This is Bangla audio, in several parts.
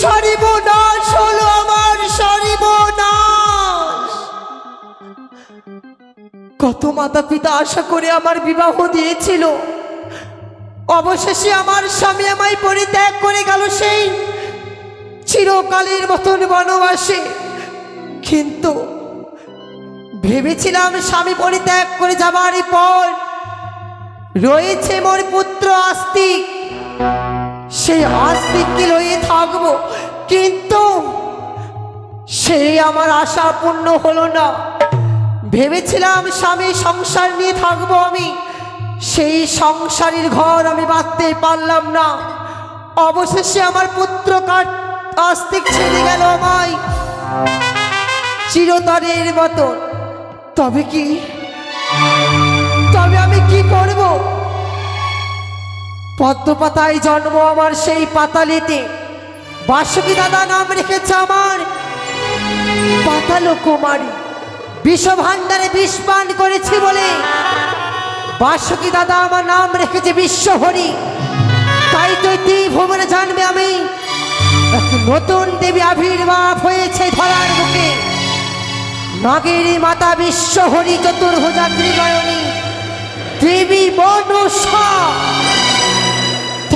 সর্বনাশ হলো আমার সর্বনাশ। কত মাতা পিতা আশা করে আমার বিবাহ দিয়েছিল। অবশেষে আমার স্বামী আমায় পরিত্যাগ করে গেল সেই চিরকালের মতন বনবাসে। কিন্তু ভেবেছিলাম স্বামী পরিত্যাগ করে যাবার পর রয়েছে মোর পুত্র আস্তিক। সেই আস্তিককে লয়ে থাকব। কিন্তু সেই আমার আশা পূর্ণ হলো না। ভেবেছিলাম স্বামী সংসার নিয়ে থাকব আমি। সেই সংসারের ঘর আমি বাঁধতে পারলাম না। অবশেষে আমার পুত্র কাঠ আস্তিক ছেড়ে গেল আমায়। চিরতরের মতন তবে কি? তবে আমি কি করব? পদ্মপাতায় জন্ম আমার সেই পাতালিতে। বাসুকি দাদা নাম রেখেছে আমার। পাতালো কুমারী বিশ্বভাণ্ডারে বিষ করেছি বলে। বাসুকি দাদা আমার নাম রেখেছে বিশ্বহরি। তাই তো ভুবনে জানবে আমি নতুন দেবী আবির্ভাব হয়েছে ধরার বুকে নাগেরি মাতা বিশ্বহরি চতুর্ভুজা ত্রিনয়নী দেবী মনসা।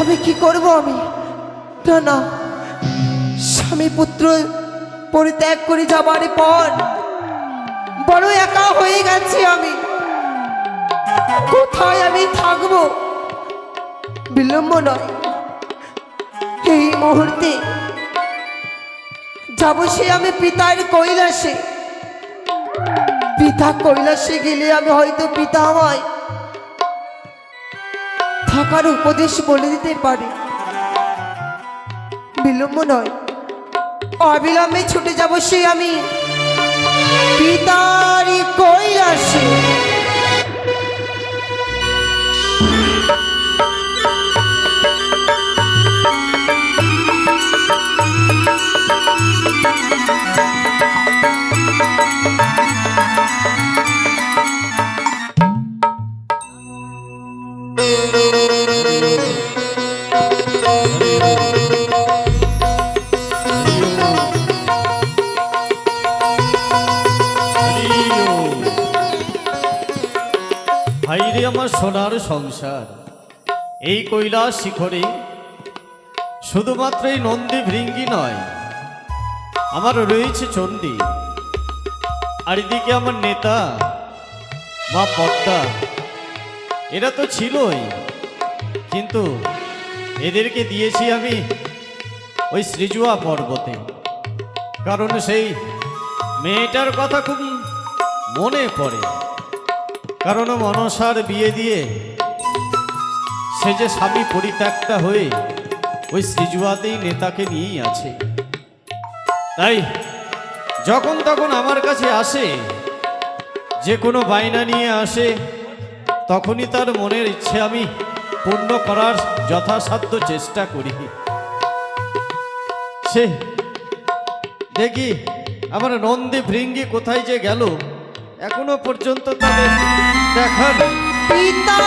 তবে কি করব আমি? না না। স্বামী পুত্র পরিত্যাগ করে যাবার পর বড় একা হয়ে গেছি আমি। কোথায় আমি থাকব? বিলম্ব নয়। এই মুহূর্তে যাব সে আমি পিতার কৈলাসে। পিতা কৈলাসে গেলে আমি হয়তো পিতা আমায় থাকার উপদেশ বলে দিতে পারে। বিলম্ব নয়। অবিলম্বে ছুটে যাব সে আমি। পিতারি কৈলাসে। আমার সোনার সংসার, এই কৈলাস শিখরে। শুধুমাত্র এই নন্দী ভৃঙ্গি নয়, আমার রয়েছে চণ্ডী। আর এদিকে আমার নেতা, মা পদ্মা, এরা তো ছিলই। কিন্তু এদেরকে দিয়েছি আমি ওই সৃজুয়া পর্বতে। কারণ সেই মেয়েটার কথা খুব মনে পড়ে। কারণ মনসার বিয়ে দিয়ে সে যে স্বামী পরিত্যক্তা হয়ে ওই সৃজুয়াতেই নেতাকে নিয়েই আছে। তাই যখন তখন আমার কাছে আসে, যে কোনো বায়না নিয়ে আসে, তখনই তার মনের ইচ্ছে আমি পূর্ণ করার যথাসাধ্য চেষ্টা করি। সে দেখি আমার নন্দী ভৃঙ্গি কোথায় যে গেল? এখনও পর্যন্ত তাদের দেখা নেই। পিতা!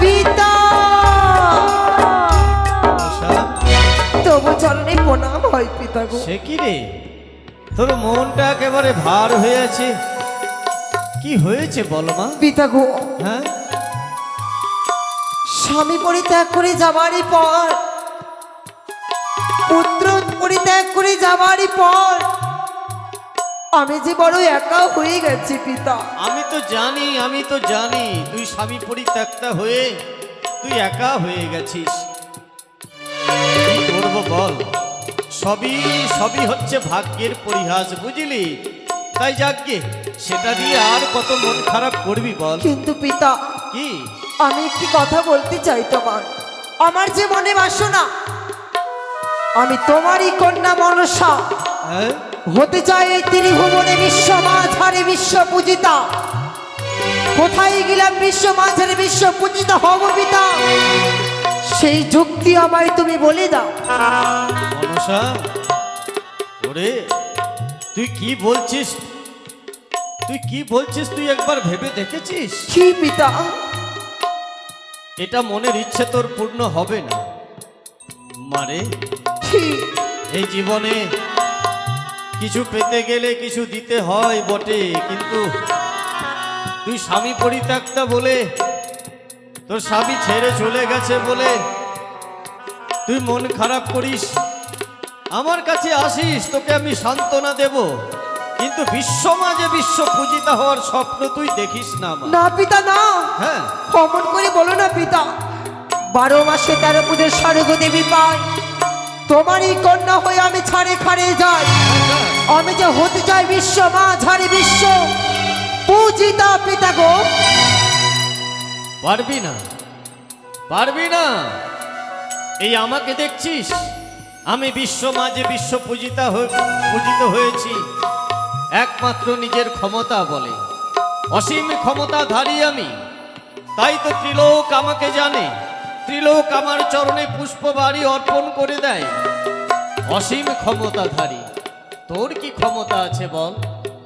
পিতা! তবু চরণে প্রণাম হয় পিতা সে কি রে? তোর মনটা একেবারে ভার হয়ে আছে। কি হয়েছে বল মা? পিতা গো হ্যাঁ? স্বামী পরিত্যাগ করে যাবারই পর। পুত্র পরিত্যাগ করে যাবারই পর। আমি যে বড় একা হয়ে গেছি পিতা। আমি তো জানি আমি তো জানি তুই স্বামী পরিত্যক্তা হয়ে তুই একা হয়ে গেছিস। কি করব বল? সবই সবই হচ্ছে ভাগ্যের পরিহাস বুঝলি? তাই যাকগে সেটা দিয়ে আর কত মন খারাপ করবি বল? কিন্তু পিতা কি? আমি একটি কথা বলতে চাই তোমার। আমার যে মনে বাসনা আমি তোমারই কন্যা মনসা। হ্যাঁ? হতে চাই এই ত্রিভুবনে বিশ্ব মাঝারে বিশ্ব পূজিতা। কোথায় গেলাম বিশ্ব মাঝারে বিশ্ব পূজিতা হব পিতা? সেই যুক্তি আমায় তুমি বলে দাও। মনসা ওরে তুই কি বলছিস? তুই কি বলছিস? তুই একবার ভেবে দেখেছিস? কি পিতা এটা মনের ইচ্ছে তোর পূর্ণ হবে না। মারে এই জীবনে কিছু পেতে গেলে কিছু দিতে হয় বটে কিন্তু তুই স্বামী পরিত্যক্তা বলে তোর স্বামী ছেড়ে চলে গেছে বলে তুই মন খারাপ করিস? আমার কাছে আসিস তোকে আমি সান্ত্বনা দেব। কিন্তু বিশ্ব মাঝে বিশ্ব পূজিতা হওয়ার স্বপ্ন তুই দেখিস না না পিতা না। হ্যাঁ। অমন করে বলো না পিতা। বারো মাসে তেরো পুজোর স্বর্গ দেবী পাই। তোমারই কন্যা হয়ে আমি ছাড়ে খাড়ে যাই। আমি যে হতে চাই বিশ্ব মা ঝাড়ি বিশ্ব। পূজিতা পিতা গো। পারবি না। পারবি না। এই আমাকে দেখছিস? আমি বিশ্ব মাঝে বিশ্ব পূজিতা পূজিত হয়েছি। একমাত্র নিজের ক্ষমতা বলে। অসীম ক্ষমতা ক্ষমতাধারী আমি। তাই তো ত্রিলোক আমাকে জানে। ত্রিলোক আমার চরণে পুষ্পবাড়ি অর্পণ করে দেয়। অসীম ক্ষমতাধারী তোর কি ক্ষমতা আছে বল?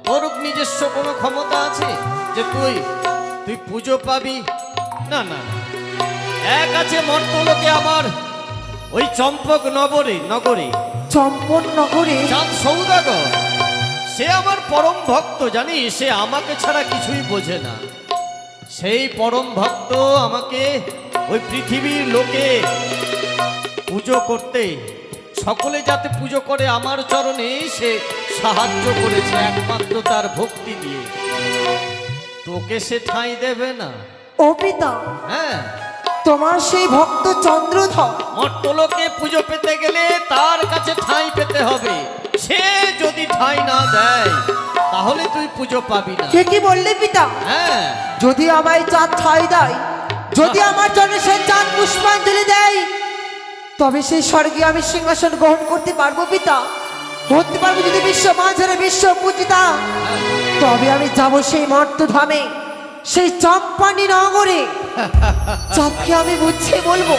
তোর নিজস্ব কোনো ক্ষমতা আছে যে তুই তুই পুজো পাবি? না না না। এক আছে মর্তলোকে আমার ওই চম্পক নগরে নগরে। চম্পন নগরে? চাঁদ সৌদাগর সে আমার পরম ভক্ত জানি সে আমাকে ছাড়া কিছুই বোঝে না। সেই পরম ভক্ত আমাকে ওই পৃথিবীর লোকে পুজো করতে সকলে যাতে পুজো করে আমার চরণে সে সাহায্য করেছে একমাত্র তার ভক্তি দিয়ে। তোকে সে ঠাঁই দেবে না। ও পিতা হ্যাঁ। তোমার সেই ভক্ত চন্দ্রধর। মর্তলোকে পুজো পেতে গেলে তার কাছে ঠাঁই পেতে হবে। সে যদি ঠাঁই না দেয় তাহলে তুই পুজো পাবি না। কে কি বললে পিতা? হ্যাঁ। যদি আমায় চাঁদ ঠাঁই দেয় যদি আমার জন্য সে চাঁদ পুষ্পাঞ্জলি দেয় তবে সেই স্বর্গে আমি সিংহাসন গ্রহণ করতে পারব পিতা। হতে পারব যদি বিশ্ব মাঝারে বিশ্ব পূজিতা। তবে আমি যাব সেই মর্তধামে সেই চম্পানি নগরে। চাঁদকে আমি বুঝছে, বলব?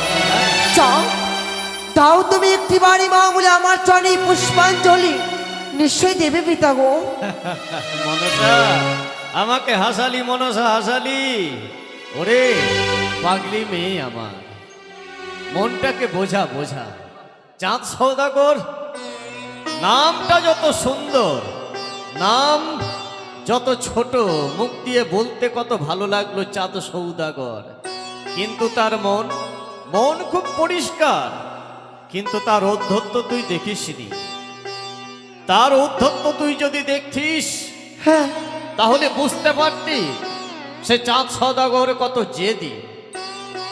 চাঁদ তাও তুমি একটি বাড়ি, মা বলে আমার চরণে পুষ্পাঞ্জলি। নিশ্চয়ই দেবে পিতা গো। মনসা, আমাকে হাসালি, মনসা, হাসালি। ওরে, পাগলি মেয়ে আমার। মনটাকে বোঝা বোঝা। চাঁদ সৌদাগর, নামটা যত সুন্দর, নাম যত ছোট মুখ দিয়ে বলতে কত ভালো লাগল চাঁদ সৌদাগর। কিন্তু তার মন মন খুব পরিষ্কার। কিন্তু তার অধ্যত্ত তুই দেখিসনি। তার অধ্যত্ত তুই যদি দেখছিস হ্যাঁ। তাহলে বুঝতে পারতি সে চাঁদ সৌদাগর কত জেদি।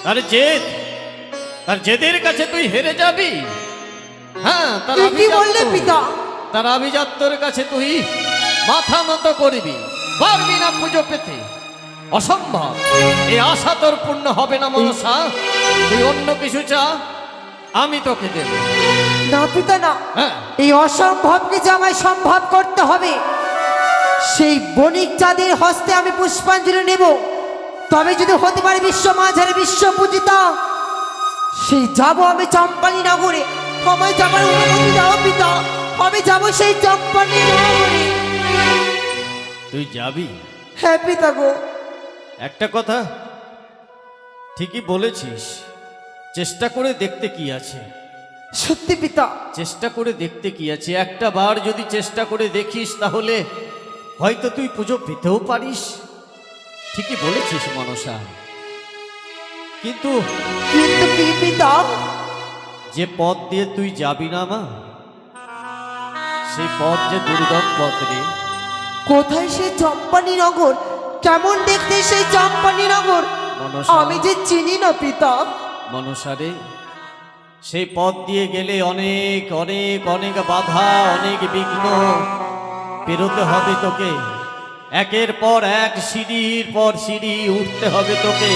তার জেদ তার জেদের কাছে তুই হেরে যাবি। হ্যাঁ তার আভিজাত্য- পিতা। তার আভিজাত্যর কাছে তুই মাথা নত করবি পারবি না পুজো পেতে। অসম্ভব। এই আশা তোর পূর্ণ হবে না মনসা। তুই অন্য কিছু চা আমি তোকে দেব। না পিতা না। হ্যাঁ। এই অসম্ভবকে যে আমায় সম্ভব করতে হবে। সেই বণিক চাঁদের হস্তে আমি পুষ্পাঞ্জলি নেব। তবে যদি হতে পারে বিশ্ব মাঝারে বিশ্ব পূজিতা সেই যাব আমি চম্পানি নগরে। আমায় যাবার অনুমতি দাও পিতা আমি যাব সেই চম্পানি নগরে। তুই যাবি? হ্যাঁ পিতা গো। একটা কথা ঠিকই বলেছিস চেষ্টা করে দেখতে কি আছে। সত্যি পিতা। চেষ্টা করে দেখতে কি আছে? একটা বার যদি চেষ্টা করে দেখিস তাহলে হয়তো তুই পুজো পেতেও পারিস। ঠিকই বলেছিস মনসা। কিন্তু কিন্তু কি পিতা? যে পথ দিয়ে তুই যাবি না মা সেই পথ যে দুর্গম পথ রে। কোথায় সে চম্পানি নগর কেমন দেখতে সেই চম্পানি নগর আমি যে চিনি না পিতা। মনসারে সেই পথ দিয়ে গেলে অনেক অনেক অনেক বাধা অনেক বিঘ্ন। পেরোতে হবে তোকে। একের পর এক সিঁড়ির পর সিঁড়ি উঠতে হবে তোকে।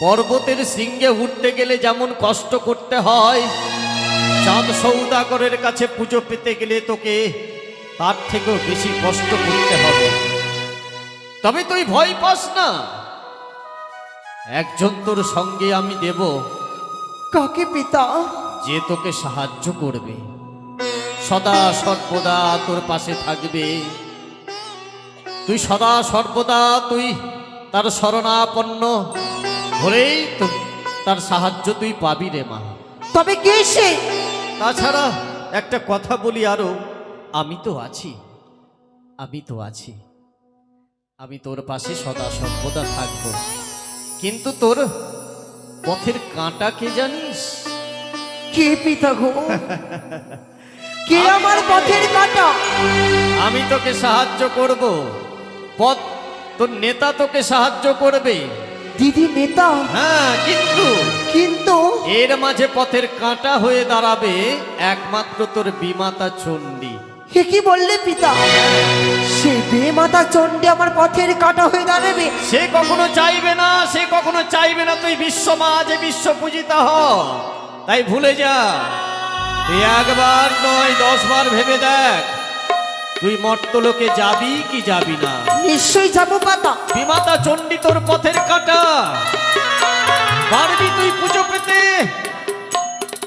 পর্বতের শৃঙ্গে উঠতে গেলে যেমন কষ্ট করতে হয় চাঁদ সৌদাগরের কাছে পুজো পেতে গেলে তোকে তার থেকেও বেশি কষ্ট করতে হবে। তবে তুই ভয় পাস না। একজন তোর সঙ্গে আমি দেব। কাকে পিতা? যে তোকে সাহায্য করবে। সদা সর্বদা তোর পাশে থাকবে। তুই সদা সর্বদা তুই তার শরণাপন্ন হলেই তো তার সাহায্য তুই পাবি রে মা। তবে কে সে? তাছাড়া একটা কথা বলি আরও। আমি তো আছি। আমি তো আছি। আমি তোর পাশে সদা সর্বদা থাকব। কিন্তু তোর পথের কাঁটা কে জানিস? কে পিতা গো? কে আমার পথের কাটা? আমি তোকে সাহায্য করব। পথ তোর নেতা তোকে সাহায্য করবে। দিদি নেতা? হ্যাঁ কিন্তু কিন্তু? এর মাঝে পথের কাঁটা হয়ে দাঁড়াবে একমাত্র তোর বিমাতা চণ্ডী। হে কি বললে পিতা? সে বে মাতা চণ্ডী আমার পথের কাটা হয়ে দাঁড়াবে। সে কখনো চাইবে না সে কখনো চাইবে না তুই বিশ্ব মাঝে বিশ্ব পূজিতা হ। তাই ভুলে যা। তুই একবার নয় দশ বার ভেবে দেখ। তুই মর্তলোকে যাবি কি যাবি না? নিশ্চয়ই যাব পাতা বিমাতা চণ্ডী তোর পথের কাটা। পারবি তুই পুজো পেতে?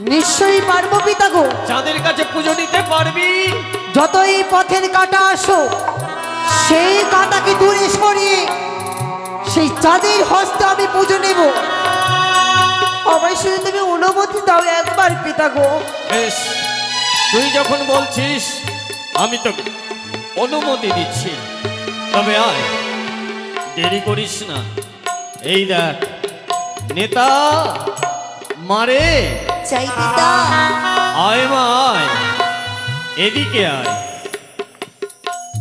নিশ্চয়ই পারব পিতা গো। চাঁদের কাছে পুজো দিতে পারবি যতই পথের কাটা আসো সেই কাটাকে দূরে সরিয়ে সেই চাঁদের হস্তে আমি পুজো নেব। আমায় শুধু তুমি অনুমতি দাও একবার পিতা গো। বেশ তুই যখন বলছিস আমি তো অনুমতি দিচ্ছি। তবে আয় দেরি করিস না। এই দেখ নেতা মারে। চাই পিতা। আয় মা আয়। এদিকে আয়।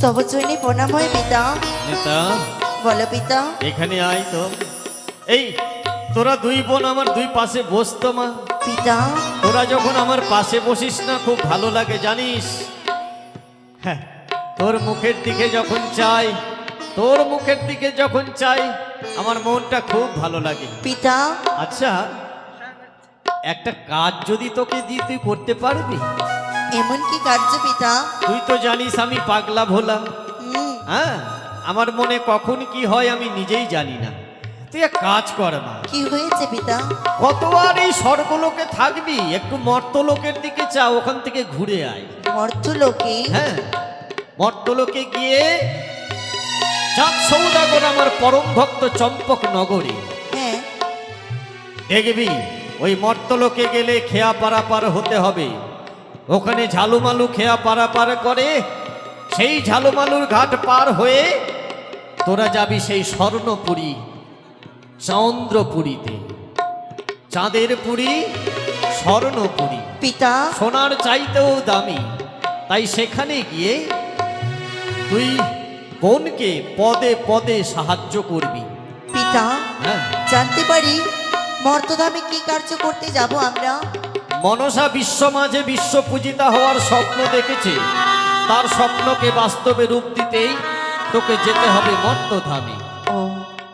তব চৈনি প্রণাম হয় পিতা। নেতা। বলো পিতা। এখানে আয় তো। এই তোরা দুই বোন আমার দুই পাশে বসতো মা। পিতা। তোরা যখন আমার পাশে বসিস না খুব ভালো লাগে জানিস? হ্যাঁ তোর মুখের দিকে যখন চাই তোর মুখের দিকে যখন চাই আমার মনটা খুব ভালো লাগে। পিতা। আচ্ছা একটা কাজ যদি তোকে দিই তুই করতে পারবি? এমন কি কার্য পিতা তুই তো জানিস আমি পাগলা ভোলা। হ্যাঁ? আমার মনে কখন কি হয় আমি নিজেই জানি না। তুই এক কাজ কর মা। কি হয়েছে পিতা? কত আর এই স্বর্গলোকে থাকবি? একটু মর্তলোকের দিকে চা ওখান থেকে ঘুরে আয়। অর্থলোকে হ্যাঁ। মর্তলোকে গিয়ে চাঁদ সৌদাগর আমার পরম ভক্ত চম্পক নগরী। হ্যাঁ। দেখবি ওই মর্তলোকে গেলে খেয়া পারাপার হতে হবে। ওখানে ঝালুমালু খেয়া পারাপার করে সেই ঝালুমালুর ঘাট পার হয়ে তোরা যাবি সেই স্বর্ণপুরী চন্দ্রপুরীতে। চাঁদের পুরী স্বর্ণপুরী। পিতা। সোনার চাইতেও দামি তাই সেখানে গিয়ে তুই বোনকে পদে পদে সাহায্য করবি। পিতা হ্যাঁ। জানতে পারি মর্তধামে কি কার্য করতে যাব আমরা? মনসা বিশ্ব মাঝে বিশ্ব পূজিতা হওয়ার স্বপ্ন দেখেছে। তার স্বপ্নকে বাস্তবে রূপ দিতেই তোকে যেতে হবে মর্তধামে।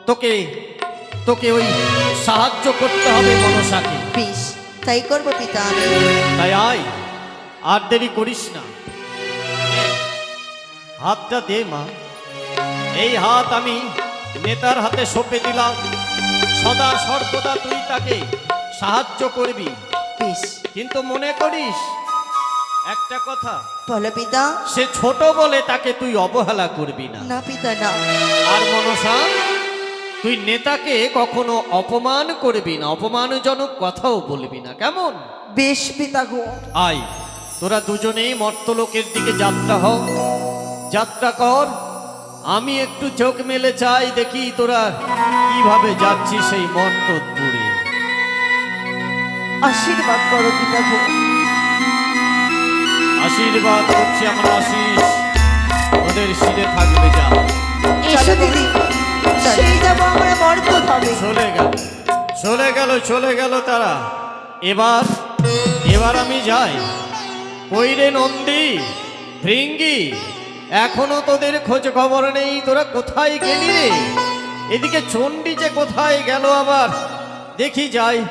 তোকে তোকে ওই সাহায্য করতে হবে মনসাকে। বেশ তাই করব পিতা আমি। তাই আয় আর দেরি করিস না। হাতটা দে মা। এই হাত আমি নেতার হাতে সঁপে দিলাম। সদা সর্বদা তুই তাকে সাহায্য করবি। বেশ কিন্তু মনে করিস একটা কথা বলো পিতা। সে ছোট বলে তাকে তুই অবহেলা করবি না। না পিতা না। আর মনসা তুই নেতাকে কখনো অপমান করবি না অপমানজনক কথাও বলবি না কেমন? বেশ পিতা গো। আয় তোরা দুজনেই মর্তলোকের দিকে যাত্রা হ যাত্রা কর আমি একটু চোখ মেলে চাই দেখি তোরা কীভাবে যাচ্ছিস সেই মর্তপুরে আশীর্বাদ করো পিতা গো আশীর্বাদ করছি আমার আশিস ওদের শিরে থাকবে যা। এসো দিদি। সেই যাব আমরা মর্ত হবে চলে গেল চলে গেল চলে গেল তারা। এবার এবার আমি যাই। কইরে নন্দী ভৃঙ্গি এখনও তোদের খোঁজ খবর নেই তোরা কোথায় গেলি রে? এদিকে চণ্ডী যে কোথায় গেল আবার? দেখি যাই।